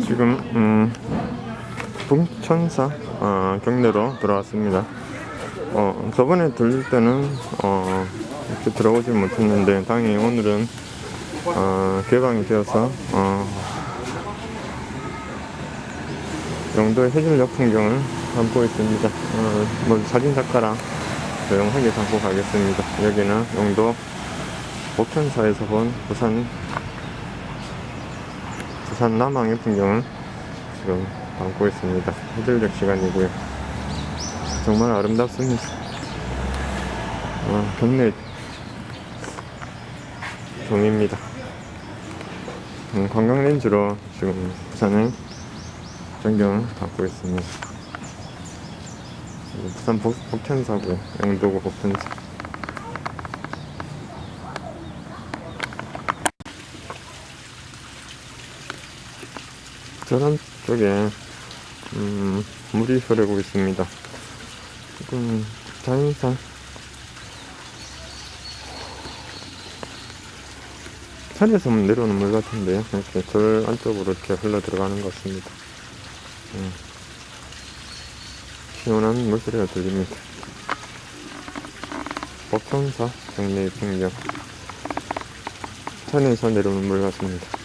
지금 음, 북천사 어, 경내로 들어왔습니다. 어, 저번에 들릴 때는 어, 이렇게 들어오지 못했는데 당연히 오늘은 어, 개방이 되어서 어, 영도의 해질녘 풍경을 담고 있습니다. 어, 뭐 사진 작가랑 조용하게 담고 가겠습니다. 여기는 영도 목천사에서 본 부산 부산 남항의 풍경을 지금 담고 있습니다. 해질녘 시간이고요. 정말 아름답습니다. 어, 경내 종입니다. 음, 관광 렌즈로 지금 부산의 전경을 담고 있습니다. 부산 복, 복천사고요. 영도구 복천사. 저런 쪽에 음, 물이 흐르고 있습니다. 지금 자연산 산에서 내려오는 물 같은데요. 이렇게 절 안쪽으로 이렇게 흘러 들어가는 것 같습니다. 음. 시원한 물소리가 들립니다. 법천사 경내 풍경 산에서 내려오는 물 같습니다.